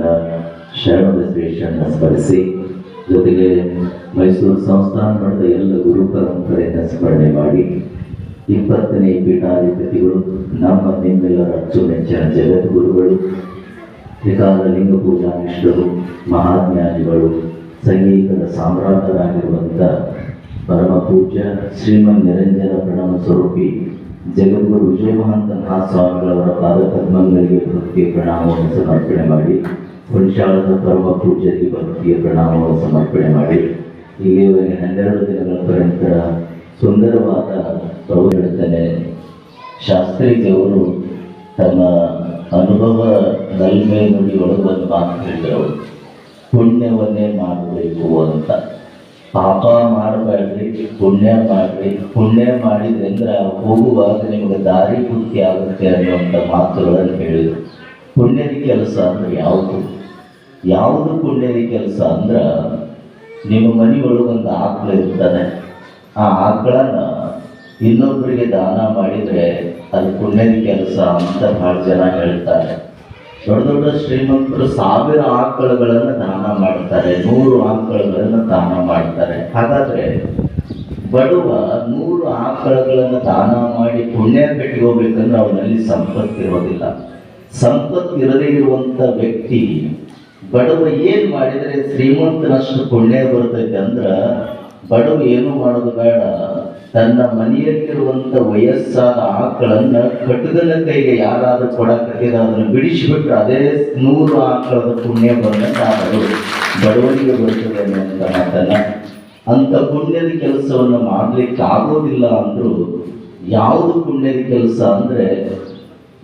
ವತಿಯಿಂದ ಶರಣ ಶ್ರೇಷ್ಠನ ಸ್ಮರಿಸಿ. ಜೊತೆಗೆ ಮೈಸೂರು ಸಂಸ್ಥಾನ ಮಠದ ಎಲ್ಲ ಗುರು ಪರಂಪರೆಯನ್ನು ಸ್ಮರಣೆ ಮಾಡಿ. ಇಪ್ಪತ್ತನೇ ಪೀಠಾಧಿಪತಿಗಳು, ನಮ್ಮ ನಿಮ್ಮೆಲ್ಲರ ಅಚ್ಚುಮೆಚ್ಚಿನ ಜಗದ್ಗುರುಗಳು, ತ್ರಿಕಾಲ ಲಿಂಗ ಪೂಜಾನಿಷ್ಠರು ಮಹಾಜ್ಞಾನಿಗಳು ಸಂಗೀತದ ಸಾಮ್ರಾಟರಾಗಿರುವಂಥ ಪರಮ ಪೂಜ್ಯ ಶ್ರೀಮನ್ ನಿರಂಜನ ಪ್ರಣಮ ಸ್ವರೂಪಿ ಜಗದ್ಗುರು ವಿಜಯ ಮಹಾಂತ ಮಹಾಸ್ವಾಮಿಗಳವರ ಪಾದಪದ್ಮಗಳಿಗೆ ಭಕ್ತಿ, ಪ್ರಣಾಮವನ್ನು ಸಮರ್ಪಣೆ ಮಾಡಿ. ಹುಣಸಾಳದ ಪರಮ ಪೂಜೆಗೆ ಭಕ್ತಿಯ ಪ್ರಣಾಮವನ್ನು ಸಮರ್ಪಣೆ ಮಾಡಿ. ಇಲ್ಲಿಯವರೆಗೆ ಹನ್ನೆರಡು ದಿನಗಳ ಪರ್ಯಂತ ಸುಂದರವಾದ ಹೇಳ್ತಾನೆ ಶಾಸ್ತ್ರಿಜಿಯವರು ತಮ್ಮ ಅನುಭವ ನಲ್ಮೆ ನುಡಿ ಒಳಗೊಂದು ಮಾತು ಹೇಳಿದ್ರು. ಪುಣ್ಯವನ್ನೇ ಮಾಡಬೇಕು ಅಂತ. ಪಾಪ ಮಾಡಬೇಡ್ರಿ ಪುಣ್ಯ ಮಾಡ್ರಿ ಪುಣ್ಯ ಮಾಡಿದ್ರಿಂದ ಹೋಗುವಾಗ ನಿಮಗೆ ದಾರಿ ಪೂರ್ತಿ ಆಗುತ್ತೆ ಅನ್ನುವಂಥ ಮಾತುಗಳನ್ನು ಹೇಳಿದರು. ಪುಣ್ಯದ ಕೆಲಸ ಅಂದ್ರೆ ಯಾವುದು? ಯಾವುದು ಪುಣ್ಯದ ಕೆಲಸ ಅಂದ್ರೆ ನಿಮ್ಮ ಮನೆಯೊಳಗೊಂದು ಆಕಳು ಇರ್ತಾನೆ. ಆ ಆಕಳನ್ನ ಇನ್ನೊಬ್ಬರಿಗೆ ದಾನ ಮಾಡಿದ್ರೆ ಅದು ಪುಣ್ಯದ ಕೆಲಸ ಅಂತ ಬಹಳ ಜನ ಹೇಳ್ತಾರೆ. ದೊಡ್ಡ ದೊಡ್ಡ ಶ್ರೀಮಂತರು ಸಾವಿರ ಆಕಳುಗಳನ್ನು ದಾನ ಮಾಡ್ತಾರೆ, ನೂರು ಆಕಳುಗಳನ್ನು ದಾನ ಮಾಡ್ತಾರೆ. ಹಾಗಾದ್ರೆ ಬಡವ ನೂರು ಆಕಳುಗಳನ್ನು ದಾನ ಮಾಡಿ ಪುಣ್ಯ ಕಟ್ಟಿಕೋಬೇಕಂದ್ರೆ ಅವನಲ್ಲಿ ಸಂಪತ್ತಿರೋದಿಲ್ಲ ಸಂಪತ್ತು ಇರದೇ ಇರುವಂತ ವ್ಯಕ್ತಿ ಬಡವ ಏನ್ ಮಾಡಿದರೆ ಶ್ರೀಮಂತನಷ್ಟು ಪುಣ್ಯ ಬರ್ತೈತೆ ಅಂದ್ರ ಬಡವ ಏನು ಮಾಡೋದು ಬೇಡ. ತನ್ನ ಮನೆಯಲ್ಲಿರುವಂತ ವಯಸ್ಸಾದ ಆಕಳನ್ನ ಕಟ್ಟದನ ಕೈಗೆ ಯಾರಾದ್ರೂ ಕೊಡಕತ್ತಿದ ಅದನ್ನು ಬಿಡಿಸಿಬಿಟ್ರೆ ಅದೇ ನೂರು ಆಕಳದ ಪುಣ್ಯ ಬಂದಂತ ಬಡವ ಬಡವನಿಗೆ ಬರ್ತದೆ ಅಂತ ಮಾತನ್ನ. ಅಂತ ಪುಣ್ಯದ ಕೆಲಸವನ್ನು ಮಾಡ್ಲಿಕ್ಕೆ ಆಗೋದಿಲ್ಲ ಅಂದ್ರು ಯಾವುದು ಪುಣ್ಯದ ಕೆಲಸ ಅಂದ್ರೆ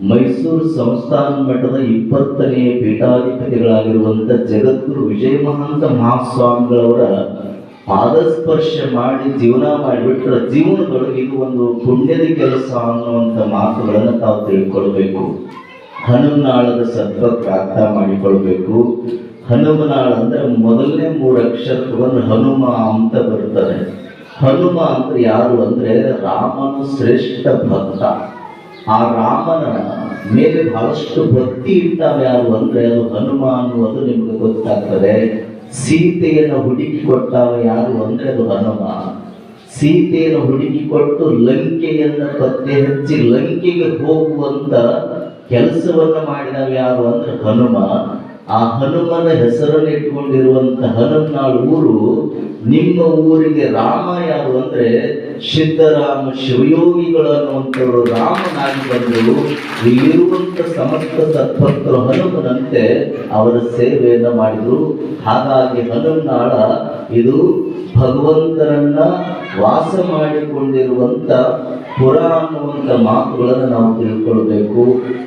ಮೈಸೂರು ಸಂಸ್ಥಾನ ಮಠದ ಇಪ್ಪತ್ತನೇ ಪೀಠಾಧಿಪತಿಗಳಾಗಿರುವಂತ ಜಗದ್ಗುರು ವಿಜಯ ಮಹಾಂತ ಮಹಾಸ್ವಾಮಿಗಳವರ ಪಾದಸ್ಪರ್ಶ ಮಾಡಿ ಜೀವನ ಮಾಡಿಬಿಟ್ರೆ ಜೀವನದೊಳಗೆ ಇದು ಒಂದು ಪುಣ್ಯದ ಕೆಲಸ ಅನ್ನುವಂಥ ಮಾತುಗಳನ್ನು ತಾವು ತಿಳ್ಕೊಳ್ಬೇಕು. ಹನುಮನಾಳದ ಸತ್ವಕ್ಕೆ ಅರ್ಥ ಮಾಡಿಕೊಳ್ಬೇಕು. ಹನುಮನಾಳ ಅಂದ್ರೆ ಮೊದಲನೇ ಮೂರು ಅಕ್ಷರವನ್ನು ಹನುಮ ಅಂತ ಬರ್ತಾರೆ ಹನುಮ ಅಂದ್ರೆ ಯಾರು ಅಂದ್ರೆ ರಾಮನ ಶ್ರೇಷ್ಠ ಭಕ್ತ. ಆ ರಾಮನ ಮೇಲೆ ಬಹಳಷ್ಟು ಭಕ್ತಿ ಇರ್ತಾವೆ ಯಾರು ಅಂದ್ರೆ ಅದು ಹನುಮ ಅನ್ನುವುದು ನಿಮ್ಗೆ ಗೊತ್ತಾಗ್ತದೆ. ಸೀತೆಯನ್ನು ಹುಡುಕಿ ಕೊಟ್ಟಾವ ಯಾರು ಅಂದ್ರೆ ಅದು ಹನುಮ. ಸೀತೆಯನ್ನು ಹುಡುಕಿ ಕೊಟ್ಟು ಲಂಕೆಯನ್ನ ಪತ್ತೆ ಹಚ್ಚಿ ಲಂಕೆಗೆ ಹೋಗುವಂತ ಕೆಲಸವನ್ನ ಮಾಡಿದವ ಯಾರು ಅಂದ್ರೆ ಹನುಮ. ಆ ಹನುಮನ ಹೆಸರನ್ನು ಇಟ್ಕೊಂಡಿರುವಂತ ಹನುಮನಾಳ್ ಊರು ನಿಮ್ಮ ಊರಿಗೆ ರಾಮ ಯಾರು ಅಂದ್ರೆ ಸಿದ್ದರಾಮ ಶಿವಯೋಗಿಗಳು ಅನ್ನುವಂಥವರು ರಾಮನಾಗಿ ಬಂದರು ಇಲ್ಲಿರುವಂಥ ಸಮಸ್ತ ಸತ್ಪತ್ರ ಹನುಮನಂತೆ ಅವರ ಸೇವೆಯನ್ನು ಮಾಡಿದರು. ಹಾಗಾಗಿ ಹನುಮನಾಳ ಇದು ಭಗವಂತನನ್ನ ವಾಸ ಮಾಡಿಕೊಂಡಿರುವಂಥ ಪುರ ಅನ್ನುವಂಥ ಮಾತುಗಳನ್ನು ನಾವು ತಿಳ್ಕೊಳ್ಬೇಕು.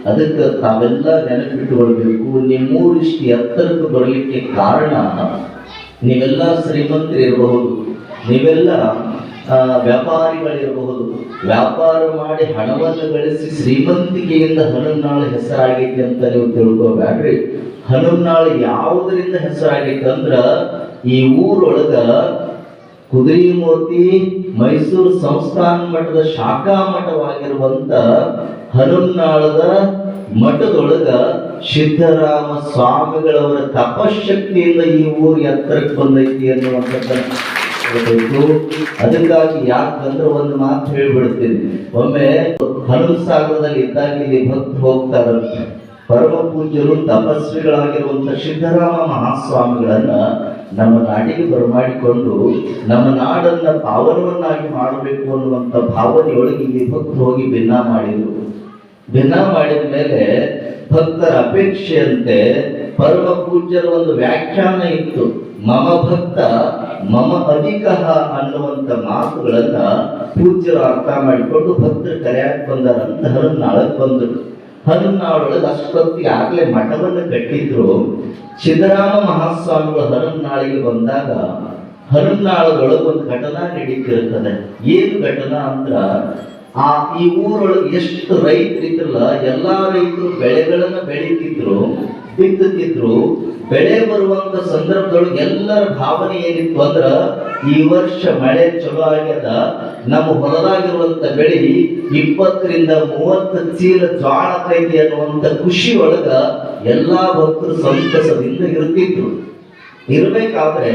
ಅದಕ್ಕೆ ತಾವೆಲ್ಲ ನೆನಪಿಟ್ಟುಕೊಳ್ಬೇಕು. ನಿಮ್ಮೂರಿಷ್ಟು ಎತ್ತರಕ್ಕೆ ಬರಲಿಕ್ಕೆ ಕಾರಣ ನೀವೆಲ್ಲ ಶ್ರೀಮಂತರಿರಬಹುದು. ನೀವೆಲ್ಲ ವ್ಯಾಪಾರಿಗಳಿರಬಹುದು. ವ್ಯಾಪಾರ ಮಾಡಿ ಹಣವನ್ನು ಗಳಿಸಿ ಶ್ರೀಮಂತಿಕೆಯಿಂದ ಹನುಮನಾಳ ಹೆಸರಾಗೈತೆ ಅಂತ ನೀವು ತಿಳ್ಕೊಬೇಡ್ರಿ. ಹನುಮನಾಳ ಯಾವುದರಿಂದ ಹೆಸರಾಗೈತೆ ಅಂದ್ರ ಈ ಊರೊಳಗ ಕುದುರೆಮೂರ್ತಿ ಮೈಸೂರು ಸಂಸ್ಥಾನ ಮಠದ ಶಾಖಾ ಮಠವಾಗಿರುವಂತ ಹನುಮನಾಳದ ಮಠದೊಳಗ ಸಿದ್ದರಾಮ ಸ್ವಾಮಿಗಳವರ ತಪಶಕ್ತಿಯಿಂದ ಈ ಊರು ಎತ್ತರಕ್ಕೆ ಬಂದೈತಿ ಅನ್ನುವಂಥದ್ದನ್ನ ಹೇಳ್ಬೇಕು. ಅದಕ್ಕಾಗಿ ಯಾಕಂದ್ರೆ ಒಂದು ಮಾತು ಹೇಳ್ಬಿಡ್ತೀನಿ. ಒಮ್ಮೆ ಹನುಮ ಸಾಗರದಲ್ಲಿ ಇದ್ದಾಗ ಇಲ್ಲಿ ಭಕ್ತರು ಹೋಗ್ತಾರಂತೆ ಪರಮ ಪೂಜ್ಯರು ತಪಸ್ವಿಗಳಾಗಿರುವಂತ ಸಿದ್ದರಾಮ ಮಹಾಸ್ವಾಮಿಗಳನ್ನ ನಮ್ಮ ನಾಡಿಗೆ ಬರಮಾಡಿಕೊಂಡು ನಮ್ಮ ನಾಡನ್ನ ಪಾವನವನ್ನಾಗಿ ಮಾಡಬೇಕು ಅನ್ನುವಂಥ ಭಾವನೆಯೊಳಗೆ ಇಲ್ಲಿ ಭಕ್ತರು ಹೋಗಿ ಭಿನ್ನ ಮಾಡಿದ್ರು. ಭಿನ್ನ ಮಾಡಿದ ಮೇಲೆ ಭಕ್ತರ ಅಪೇಕ್ಷೆಯಂತೆ ಪರಮ ಪೂಜ್ಯರ ಒಂದು ವ್ಯಾಖ್ಯಾನ ಇತ್ತು. ಮಮ ಭಕ್ತ, ಮಮ ಅಧಿಕ ಅನ್ನುವಂತ ಮಾತುಗಳನ್ನ ಪೂಜ್ಯರು ಅರ್ಥ ಮಾಡಿಕೊಂಡು ಭಕ್ತರು ಕರೆಯಾಕ್ ಬಂದಾರಂತ ಹನುಮನಾಳಕ್ ಬಂದರು. ಹನುಮನಾಳೊಳಗೆ ಅಷ್ಟೊತ್ತಿಗೆ ಆಗ್ಲೇ ಮಠವನ್ನು ಕಟ್ಟಿದ್ರು. ಸಿದ್ದರಾಮ ಮಹಾಸ್ವಾಮಿಗಳು ಹರನ್ನಾಳಿಗೆ ಬಂದಾಗ ಹನುಮನಾಳದೊಳಗೆ ಒಂದು ಘಟನಾ ನಡೀತಿರ್ತದೆ. ಏನು ಘಟನಾ ಅಂದ್ರ ಆ ಈ ಊರೊಳಗೆ ಎಷ್ಟು ರೈತರಿದ್ರಲ್ಲ, ಎಲ್ಲಾ ರೈತರು ಬೆಳೆಗಳನ್ನ ಬೆಳೀತಿದ್ರು. ಬಿತ್ತುತ್ತಿದ್ರು, ಬೆಳೆ ಬರುವಂತ ಸಂದರ್ಭದೊಳಗೆ ಎಲ್ಲರ ಭಾವನೆ ಏನಿತ್ತು ಅಂದ್ರ, ಈ ವರ್ಷ ಮಳೆ ಚಲೋ ಆಗ್ಯದ, ನಮ್ಮ ಹೊಲದಾಗಿರುವಂತ ಬೆಳೆ ಇಪ್ಪತ್ತರಿಂದ ಮೂವತ್ತು ಚೀಲ ಜ್ವಾಳ ಕೈತಿ ಅನ್ನುವಂತ ಖುಷಿ ಒಳಗ ಎಲ್ಲಾ ಭಕ್ತರು ಸಂತಸದಿಂದ ಇರ್ತಿದ್ರು. ಇರ್ಬೇಕಾದ್ರೆ,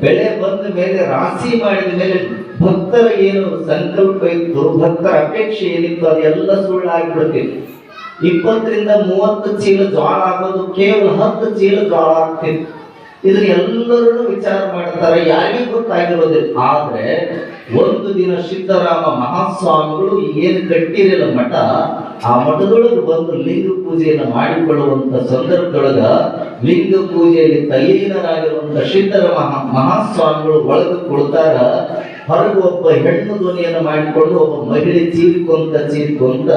ಬೆಳೆ ಬಂದ ಮೇಲೆ, ರಾಶಿ ಮಾಡಿದ ಮೇಲೆ ಭಕ್ತರ ಏನು ಸಂಕಲ್ಪ ಇತ್ತು, ಭಕ್ತರ ಅಪೇಕ್ಷೆ ಏನಿತ್ತು, ಅದೆಲ್ಲ ಸುಳ್ಳಾಗಿಬಿಡ್ತಿತ್ತು ಇಪ್ಪತ್ತರಿಂದ ಮೂವತ್ತು ಚೀಲ ಜ್ವಾಳ ಆಗೋದು ಕೇವಲ ಹತ್ತು ಚೀಲ ಜ್ವಾಳ ಆಗ್ತಿತ್ತು. ಇದ್ರ ಎಲ್ಲರೂ ವಿಚಾರ ಮಾಡ್ತಾರೆ, ಯಾರಿಗೂ ಗೊತ್ತಾಗಿರೋದಿಲ್ಲ. ಆದ್ರೆ ಒಂದು ದಿನ ಸಿದ್ದರಾಮ ಮಹಾಸ್ವಾಮಿಗಳು ಏನು ಕಟ್ಟಿರಲ್ಲ ಮಠ, ಆ ಮಠದೊಳಗೆ ಬಂದು ಲಿಂಗ ಪೂಜೆಯನ್ನು ಮಾಡಿಕೊಳ್ಳುವಂತ ಸಂದರ್ಭದೊಳಗ ಲಿಂಗ ಪೂಜೆಯಲ್ಲಿ ತಲ್ಲೀನರಾಗಿರುವಂತ ಸಿದ್ದರ ಮಹಾ ಮಹಾಸ್ವಾಮಿಗಳು ಒಳಗೆ ಕೊಡ್ತಾರ ಹೊರಗೆ ಒಬ್ಬ ಹೆಣ್ಣು ಧ್ವನಿಯನ್ನು ಮಾಡಿಕೊಂಡು ಒಬ್ಬ ಮಹಿಳೆ ಚೀರಿಕೊಂತ ಚೀರಿಕೊಂತ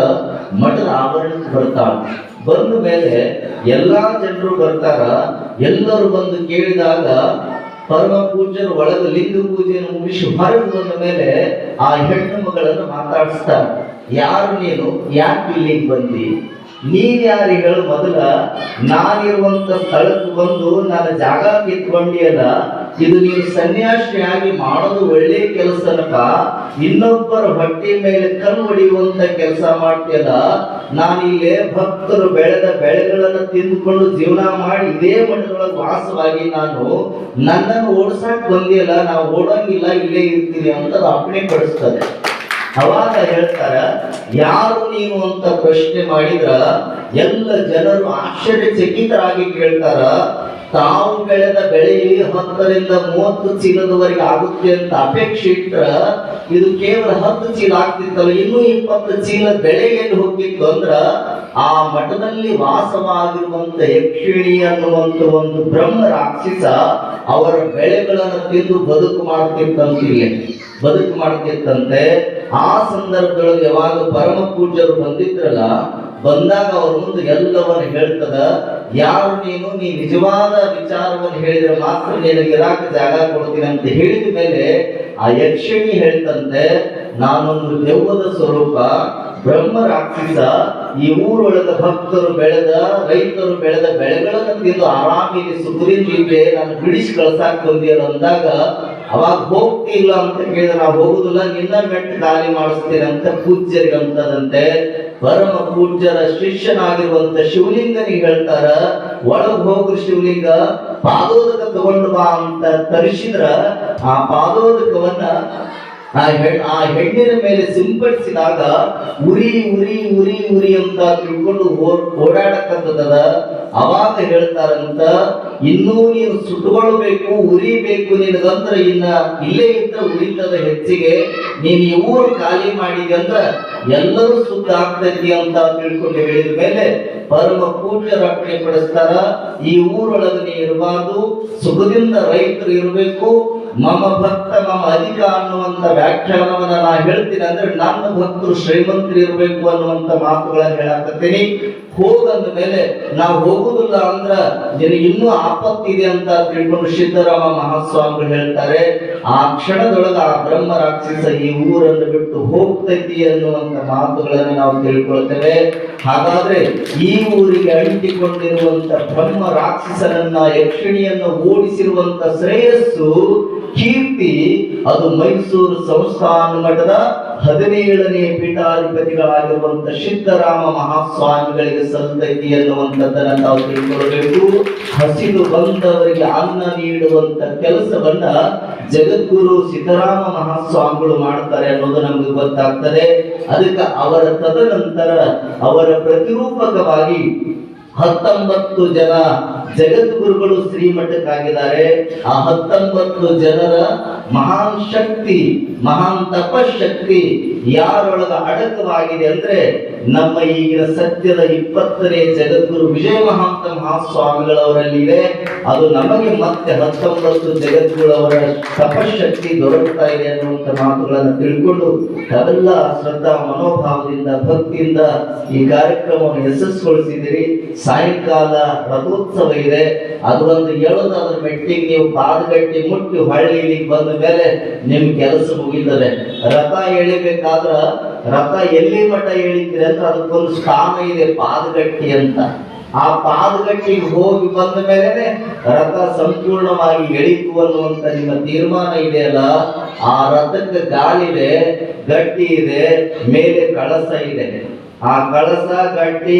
ಮಠದ ಆವರಣಕ್ಕೆ ಬರ್ತಾನೆ ಬಂದ ಮೇಲೆ ಎಲ್ಲಾ ಜನರು ಬರ್ತಾರ. ಎಲ್ಲರೂ ಬಂದು ಕೇಳಿದಾಗ ಪರಮ ಪೂಜ್ಯರು ಒಳಗ ಲಿಂಗ ಪೂಜೆಯನ್ನು ಮುಗಿಸಿ ಹೊರಗೆ ಬಂದ ಮೇಲೆ ಆ ಹೆಣ್ಣು ಮಗಳನ್ನು ಮಾತಾಡಿಸ್ತಾರೆ. ಯಾರು ನೀನು? ಯಾಕೆ ಇಲ್ಲಿಗೆ ಬಂದಿ? ನೀನ್ ಯಾರು ಹೇಳು ಮೊದಲ? ನಾನಿರುವಂತ ಸ್ಥಳಕ್ಕೆ ಬಂದು ನನ್ನ ಜಾಗ ಕಿತ್ಕೊಂಡಿಯಲ್ಲ ಇದು ನೀವು ಸನ್ಯಾಸಿಯಾಗಿ ಮಾಡೋದು ಒಳ್ಳೆ ಕೆಲಸನಪ್ಪ ಇನ್ನೊಬ್ಬರ ಹೊಟ್ಟೆ ಮೇಲೆ ಕಲ್ಲು ಹೊಡೆಯುವಂತ ಕೆಲಸ ಮಾಡ್ತೀಯಲ್ಲ ನಾನು ಇಲ್ಲೇ ಭಕ್ತರು ಬೆಳೆದ ಬೆಳೆಗಳನ್ನು ತಿಂದುಕೊಂಡು ಜೀವನ ಮಾಡಿ ಇದೇ ಮಠದೊಳಗೆ ವಾಸವಾಗಿ ನಾನು ನನ್ನನ್ನು ಓಡಿಸಕ್ ಬಂದಿಲ್ಲ ನಾವು ಓಡಂಗಿಲ್ಲ, ಇಲ್ಲೇ ಇರ್ತೀನಿ ಅಂತ ಅಪ್ಪಣೆ ಪಡಿಸ್ತದೆ ಅವಾಗ ಹೇಳ್ತಾರ, ಯಾರು ನೀನು ಅಂತ ಪ್ರಶ್ನೆ ಮಾಡಿದ್ರ, ಎಲ್ಲ ಜನರು ಆಶ್ಚರ್ಯಚಕಿತರಾಗಿ ಕೇಳ್ತಾರ, ತಾವು ಬೆಳೆದ ಬೆಳೆ ಹತ್ತರಿಂದ ಮೂವತ್ತು ಚೀಲದವರೆಗೆ ಆಗುತ್ತೆ ಅಂತ ಅಪೇಕ್ಷೆ ಇಟ್ರ, ಇದು ಕೇವಲ ಹತ್ತು ಚೀಲ ಆಗ್ತಿತ್ತಲ್ಲ, ಇನ್ನೂ ಇಪ್ಪತ್ತು ಚೀಲ ಬೆಳೆ ಎಲ್ಲಿ ಹೋಗ್ತಿತ್ತು ಅಂದ್ರ ಆ ಮಠದಲ್ಲಿ ವಾಸವಾಗಿರುವಂತ ಯಕ್ಷಿಣಿ ಅನ್ನುವಂತ ಒಂದು ಬ್ರಹ್ಮ ರಾಕ್ಷಸ ಅವರ ಬೆಳೆಗಳನ್ನು ತಿಂದು ಬದುಕು ಮಾಡ್ತಿತ್ತಂತಿಲ್ಲ ಬದುಕು ಮಾಡ್ತಿತ್ತಂತೆ ಆ ಸಂದರ್ಭದೊಳಗೆ ಯಾವಾಗ ಪರಮ ಪೂಜ್ಯರು ಬಂದಿದ್ರಲ್ಲ, ಬಂದಾಗ ಅವ್ರ ಮುಂದೆ ಎಲ್ಲವನ್ನು ಹೇಳ್ತದ, ಯಾರು ನೀನು? ನೀ ನಿಜವಾದ ವಿಚಾರವನ್ನು ಹೇಳಿದ್ರೆ ಮಾತ್ರ ನಿನಗೆ ಇರಾಕ ಜಾಗ ಕೊಡ್ತೀನಿ ಅಂತ ಹೇಳಿದ ಮೇಲೆ ಆ ಯಕ್ಷಿಣಿ ಹೇಳ್ತಂತೆ, ನಾನೊಂದು ದೆವ್ವದ ಸ್ವರೂಪ ಬ್ರಹ್ಮ ರಾಕ್ಷಸ ಈ ಊರೊಳಗ ಭಕ್ತರು ಬೆಳೆದ, ರೈತರು ಬೆಳೆದ ಬೆಳೆಗಳನ್ನು ತಿಂದು ಆರಾಮಿಗೆ ಸುಖದಿಂದಿವೆ ನಾನು ಬಿಡಿಸಿ ಕಳ್ಸಾಕ್ ಬಂದಿಯಲ್ಲ ಅಂದಾಗ, ಅವಾಗ ಹೋಗ್ತಿಲ್ಲ ಅಂತ ಕೇಳಿದ್ರೆ ನಾವು ಹೋಗುದಿಲ್ಲ, ನಿನ್ನ ಮೆಟ್ಟು ಖಾಲಿ ಮಾಡಿಸ್ತೇನೆ ಅಂತ ಪೂಜ್ಯರಿಗೆ ಅಂತದಂತೆ ಪರಮ ಪೂಜ್ಯರ ಶಿಷ್ಯನಾಗಿರುವಂತ ಶಿವಲಿಂಗನಿಗೆ ಹೇಳ್ತಾರ, ಒಳಗ್ ಹೋಗ್ರಿ ಶಿವಲಿಂಗ, ಪಾದೋದಕ ತಗೊಂಡು ಬಾ ಅಂತ ತರಿಸಿದ್ರ, ಆ ಪಾದೋದಕವನ್ನ ಆ ಆ ಹೆಣ್ಣಿನ ಮೇಲೆ ಸಿಂಪಡಿಸಿದಾಗ ಉರಿ ಉರಿ ಉರಿ ಉರಿ ಅಂತ ತಿಳ್ಕೊಂಡು ಓ- ಓಡಾಡಕತ್ತದ ಅವಾಗ ಹೇಳ್ತಾರಂತ ಇನ್ನೂ ನೀನು ಸುಟ್ಕೊಳ್ಬೇಕು ಉರಿಬೇಕು ನಿನಗಂದ್ರ ಇನ್ನ ಇಲ್ಲೇ ಇದ್ದ ಉರಿತದ ಹೆಚ್ಚಿಗೆ ನೀನು ಈ ಊರು ಖಾಲಿ ಮಾಡಿದೆ ಅಂದ್ರ ಎಲ್ಲರೂ ಸುದ್ದ ಆಗ್ತೈತಿ ಅಂತ ತಿಳ್ಕೊಂಡು ಹೇಳಿದ ಮೇಲೆ ಪರಮ ಪೂಜ್ಯ ರಕ್ಷಣೆ ಪಡಿಸ್ತಾರ. ಈ ಊರೊಳಗನೆ ಇರಬಾರ್ದು, ಸುಖದಿಂದ ರೈತರು ಇರಬೇಕು ಮಮ ಭಕ್ತ ಮಮ ಅಧಿಕ ಅನ್ನುವಂತ ವ್ಯಾಖ್ಯಾನವನ್ನ ನಾ ಹೇಳ್ತೀನಿ ಅಂದ್ರೆ ನನ್ನ ಭಕ್ತರು ಶ್ರೀಮಂತರು ಇರಬೇಕು ಅನ್ನುವಂತ ಮಾತುಗಳನ್ನ ಹೇಳಕತ್ತೀನಿ. ಹೋಗಂದ ಮೇಲೆ ನಾವು ಹೋಗುದಿಲ್ಲ ಅಂದ್ರ ನಿನಗೆ ಇನ್ನೂ ಆಪತ್ತಿದೆ ಅಂತ ತಿಳ್ಕೊಂಡು ಸಿದ್ದರಾಮ ಮಹಾಸ್ವಾಮಿ ಹೇಳ್ತಾರೆ, ಆ ಕ್ಷಣದೊಳಗ ಆ ಬ್ರಹ್ಮ ರಾಕ್ಷಸ ಈ ಊರನ್ನು ಬಿಟ್ಟು ಹೋಗ್ತೈತಿ ಅನ್ನುವಂತ ಮಾತುಗಳನ್ನು ನಾವು ತಿಳ್ಕೊಳ್ತೇವೆ. ಹಾಗಾದ್ರೆ ಈ ಊರಿಗೆ ಅಂಟಿಕೊಂಡಿರುವಂತ ಬ್ರಹ್ಮ ರಾಕ್ಷಸನನ್ನ, ಯಕ್ಷಿಣಿಯನ್ನು ಓಡಿಸಿರುವಂತ ಶ್ರೇಯಸ್ಸು ಕೀರ್ತಿ, ಅದು ಮೈಸೂರು ಸಂಸ್ಥಾನ ಮಠದ ಹದಿನೇಳನೇ ಪೀಠಾಧಿಪತಿಗಳಾಗಿರುವಂತ ಸಿದ್ದರಾಮ ಮಹಾಸ್ವಾಮಿಗಳಿಗೆ ಸಂತತಿ ಎನ್ನುವಂಥದ್ದನ್ನು ತಾವು ತಿಳ್ಕೊಳ್ಬೇಕು. ಹಸಿದು ಬಂದವರಿಗೆ ಅನ್ನ ನೀಡುವಂತ ಕೆಲಸವನ್ನ ಜಗದ್ಗುರು ಸಿದ್ದರಾಮ ಮಹಾಸ್ವಾಮಿಗಳು ಮಾಡ್ತಾರೆ ಅನ್ನೋದು ನಮ್ಗೆ ಗೊತ್ತಾಗ್ತದೆ. ಅದಕ್ಕೆ ಅವರ ತದನಂತರ ಅವರ ಪ್ರತಿರೂಪಕವಾಗಿ ಹತ್ತೊಂಬತ್ತು ಜನ ಜಗದ್ಗುರುಗಳು ಶ್ರೀಮಠಕ್ಕಾಗಿದ್ದಾರೆ. ಆ ಹತ್ತೊಂಬತ್ತು ಜನರ ಮಹಾನ್ ಶಕ್ತಿ, ಮಹಾನ್ ತಪಶಕ್ತಿ ಯಾರೊಳಗ ಅಡಕವಾಗಿದೆ ಅಂದ್ರೆ ನಮ್ಮ ಈಗಿನ ಸತ್ಯದ ಇಪ್ಪತ್ತನೇ ಜಗದ್ಗುರು ವಿಜಯ ಮಹಾಂತ ಮಹಾಸ್ವಾಮಿಗಳವರಲ್ಲಿದೆ ಅದು ನಮಗೆ ಮತ್ತೆ ಹತ್ತೊಂಬತ್ತು ಜಗದ್ಗುರುಗಳವರ ತಪಶಕ್ತಿ ದೊರಕ್ತಾ ಇದೆ ಅನ್ನುವಂತ ಮಾತುಗಳನ್ನು ತಿಳ್ಕೊಂಡು ಅವೆಲ್ಲ ಶ್ರದ್ಧಾ ಮನೋಭಾವದಿಂದ, ಭಕ್ತಿಯಿಂದ ಈ ಕಾರ್ಯಕ್ರಮವನ್ನು ಯಶಸ್ಸುಗೊಳಿಸಿದಿರಿ ಸಾಯಂಕಾಲ ರಥೋತ್ಸವ ಇದೆ ಅದು ಒಂದು ಹೇಳೋದು, ಅದ್ರ ಮೆಟ್ಟಿಗೆ ನೀವು ಪಾದಗಟ್ಟಿ ಮುಟ್ಟಿ ಹೊಳ್ಳಿ ಇಲ್ಲಿಗೆ ಬಂದ ಮೇಲೆ ನಿಮ್ ಕೆಲಸ ಮುಗಿತದೆ. ರಥ ಎಳಿಬೇಕಾದ್ರ ರಥ ಎಲ್ಲಿ ಮಠ ಎಳಿತೀರಿ ಅಂದ್ರೆ ಅದಕ್ಕೊಂದು ಸ್ಥಾನ ಇದೆ ಪಾದಗಟ್ಟಿ ಅಂತ. ಆ ಪಾದಗಟ್ಟಿಗೆ ಹೋಗಿ ಬಂದ ಮೇಲೆ ರಥ ಸಂಪೂರ್ಣವಾಗಿ ಎಳಿತು ಅನ್ನುವಂತ ನಿಮ್ಮ ತೀರ್ಮಾನ ಇದೆಯಲ್ಲ ಆ ರಥಕ್ಕೆ ಗಾಳಿದೆ ಗಟ್ಟಿ ಇದೆ, ಮೇಲೆ ಕಳಸ ಇದೆ. ಆ ಕಳಸ, ಗಟ್ಟಿ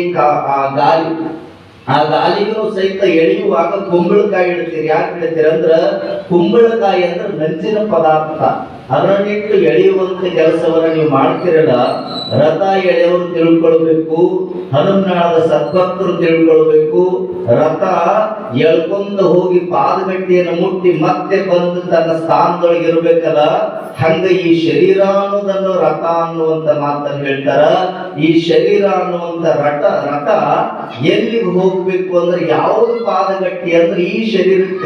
ಆ ಗಾಲಿ ಆ ಗಾಲಿಗೂ ಸಹಿತ ಎಳೆಯುವಾಗ ಕುಂಬಳಕಾಯಿ ಇಡ್ತೀರಿ. ಯಾಕೆ ಇಡ್ತೀರಿ ಅಂದ್ರ ಕುಂಬಳಕಾಯಿ ಅಂದ್ರೆ ನಂಜಿನ ಪದಾರ್ಥ. ಅದರನ್ನಿಟ್ಟು ಎಳೆಯುವಂತ ಕೆಲಸವನ್ನು ನೀವು ಮಾಡ್ತಿರಲ್ಲ, ರಥ ಎಳೆಯವರು ತಿಳ್ಕೊಳ್ಬೇಕು, ಹನುಮನಾಳದ ಸದ್ಭಕ್ತರು ತಿಳ್ಕೊಳ್ಬೇಕು, ರಥ ಎಳ್ಕೊಂಡು ಹೋಗಿ ಪಾದಗಟ್ಟಿಯನ್ನು ಮುಟ್ಟಿ ಮತ್ತೆ ಬಂದು ತನ್ನ ಸ್ಥಾನದೊಳಗೆ ಇರಬೇಕಲ್ಲ, ಹಂಗ ಈ ಶರೀರ ಅನ್ನೋದನ್ನು ರಥ ಅನ್ನುವಂತ ಮಾತನ್ನು ಹೇಳ್ತಾರ. ಈ ಶರೀರ ಅನ್ನುವಂತ ರಥ ರಥ ಎಲ್ಲಿಗೆ ಹೋಗ್ಬೇಕು ಅಂದ್ರೆ ಯಾವ್ದು ಪಾದಗಟ್ಟಿ ಅಂದ್ರೆ ಈ ಶರೀರಕ್ಕ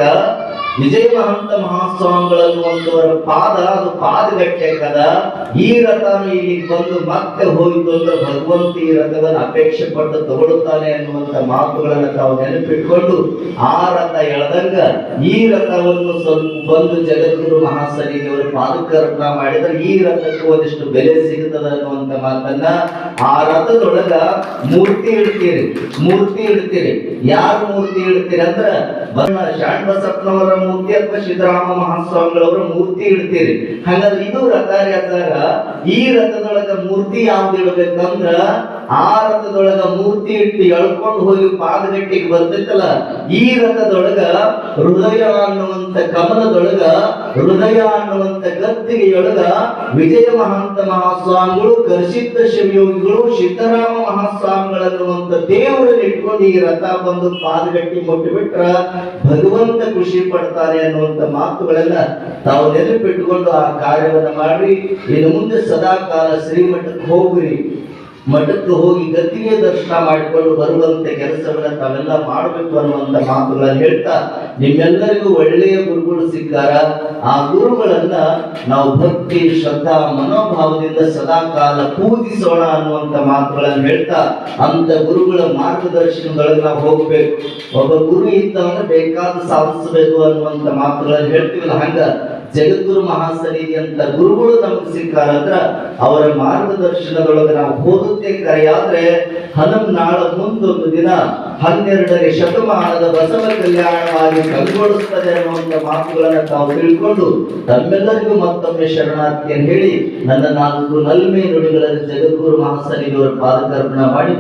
ವಿಜಯ ಮಹಂತ ಮಹಾಸ್ವಾಮಿಗಳನ್ನುವಂತವರ ಪಾದ, ಅದು ಪಾದಗಟ್ಟೆ ಕದ. ಈ ರಥನು ಇಲ್ಲಿ ಬಂದು ಮತ್ತೆ ಹೋಯಿತು ಅಂದ್ರೆ ಭಗವಂತ ಈ ರಥವನ್ನು ಅಪೇಕ್ಷೆ ಪಟ್ಟು ತಗೊಳ್ಳುತ್ತಾನೆ ಅನ್ನುವಂತ ಮಾತುಗಳನ್ನು ತಾವು ನೆನಪಿಟ್ಕೊಂಡು ಆ ರಥ ಎಳೆದಂಗ ಈ ರಥವನ್ನು ಸ್ವಲ್ಪ ಬಂದು ಜಗದ್ಗುರು ಮಹಾಸನಿದೇವರು ಪಾದಕರ್ಪಣ ಮಾಡಿದ್ರೆ ಈ ರಥಕ್ಕೆ ಒಂದಿಷ್ಟು ಬೆಲೆ ಸಿಗುತ್ತದೆ ಅನ್ನುವಂತ ಮಾತನ್ನ ಆ ರಥದೊಳಗ ಮೂರ್ತಿ ಇಡ್ತೀರಿ ಮೂರ್ತಿ ಇಡ್ತೀರಿ. ಯಾರು ಮೂರ್ತಿ ಇಡ್ತೀರಿ ಅಂದ್ರ ಬಸಪ್ಪನವರ ಮೂರ್ತಿ ಅಥವಾ ಸಿದ್ದರಾಮ ಮಹಾಸ್ವಾಮಿಗಳವರ ಮೂರ್ತಿ ಇಡ್ತೀರಿ. ಹಾಗಾದ್ರೆ ಇದು ರಥಯಾತ್ರಾಗ ಈ ರಥದೊಳಗ ಮೂರ್ತಿ ಯಾವ್ದು ಇಡ್ಬೇಕಂದ್ರ ಆ ರಥದೊಳಗ ಮೂರ್ತಿ ಇಟ್ಟು ಎಳ್ಕೊಂಡು ಹೋಗಿ ಪಾದಗಟ್ಟಿಗೆ ಬರ್ತೈತಲ್ಲ ಈ ರಥದೊಳಗ ಹೃದಯ ಅನ್ನುವಂತ ಕಮಲದೊಳಗ, ಹೃದಯ ಅನ್ನುವಂತ ಗದ್ದಿಗೆಯೊಳಗ ವಿಜಯ ಮಹಾಂತ ಮಹಾಸ್ವಾಮಿಗಳು, ಕರ್ಷಿತ ಶಿವಯೋಗಿಗಳು ಸಿದ್ದರಾಮ ಮಹಾಸ್ವಾಮಿಗಳನ್ನುವಂತ ದೇವರಲ್ಲಿ ಇಟ್ಕೊಂಡು ಈ ರಥ ಬಂದು ಪಾದಗಟ್ಟಿ ಮುಟ್ಟಿಬಿಟ್ರ ಭಗವಂತ ಖುಷಿ ಪಡ್ತಾರೆ ಅನ್ನುವಂತ ಮಾತುಗಳೆಲ್ಲ ತಾವು ನೆನಪಿಟ್ಟುಕೊಂಡು ಆ ಕಾರ್ಯವನ್ನ ಮಾಡಿ ಇನ್ನು ಮುಂದೆ ಸದಾಕಾಲ ಶ್ರೀಮಠಕ್ಕೆ ಹೋಗ್ರಿ. ಮಠಕ್ಕೆ ಹೋಗಿ ಗದ್ದಿಗೆ ದರ್ಶನ ಮಾಡಿಕೊಂಡು ಬರುವಂತೆ ಕೆಲಸವನ್ನ ತಾವೆಲ್ಲ ಮಾಡಬೇಕು ಅನ್ನುವಂತ ಮಾತುಗಳನ್ನು ಹೇಳ್ತಾ ನಿಮ್ಮೆಲ್ಲರಿಗೂ ಒಳ್ಳೆಯ ಗುರುಗಳು ಸಿಕ್ಕಾರ. ಆ ಗುರುಗಳನ್ನ ನಾವು ಭಕ್ತಿ, ಶ್ರದ್ಧಾ, ಮನೋಭಾವದಿಂದ ಸದಾ ಕಾಲ ಪೂಜಿಸೋಣ ಅನ್ನುವಂತ ಮಾತುಗಳನ್ನು ಹೇಳ್ತಾ ಅಂತ ಗುರುಗಳ ಮಾರ್ಗದರ್ಶನಗಳನ್ನ ನಾವು ಹೋಗ್ಬೇಕು. ಒಬ್ಬ ಗುರು ಇದ್ದವನ್ನ ಬೇಕಾದ ಸಾಧಿಸಬೇಕು ಅನ್ನುವಂತ ಮಾತುಗಳನ್ನು ಹೇಳ್ತೀವಲ್ಲ ಹಂಗ? ಜಗದ್ಗುರು ಮಹಾಸರಿ ಅಂತ ಗುರುಗಳು ನಮಗೆ ಸಿಕ್ಕಾರಂದ್ರ ಅವರ ಮಾರ್ಗದರ್ಶನದೊಳಗೆ ನಾವು ಹೋಗುತ್ತೆ ಕರೆಯಾದ್ರೆ ಹನಂ ನಾಳ ಮುಂದೊಂದು ದಿನ ಹನ್ನೆರಡನೇ ಶತಮಾನದ ಬಸವ ಕಲ್ಯಾಣವಾಗಿ ಕಂಗೊಳಿಸ್ತದೆ ಅನ್ನುವಂಥ ಮಾತುಗಳನ್ನು ತಾವು ತಿಳ್ಕೊಂಡು ತಮ್ಮೆಲ್ಲರಿಗೂ ಮತ್ತೊಮ್ಮೆ ಶರಣಾರ್ಥಿಯನ್ನು ಹೇಳಿ ನನ್ನ ನಾಲ್ಕು ನಲ್ಮೆ ನುಡಿಗಳಲ್ಲಿ ಜಗದ್ಗುರು ಮಹಾಸನಿಗೆ ಅವರ ಪಾದಕರ್ಪಣ ಮಾಡಿ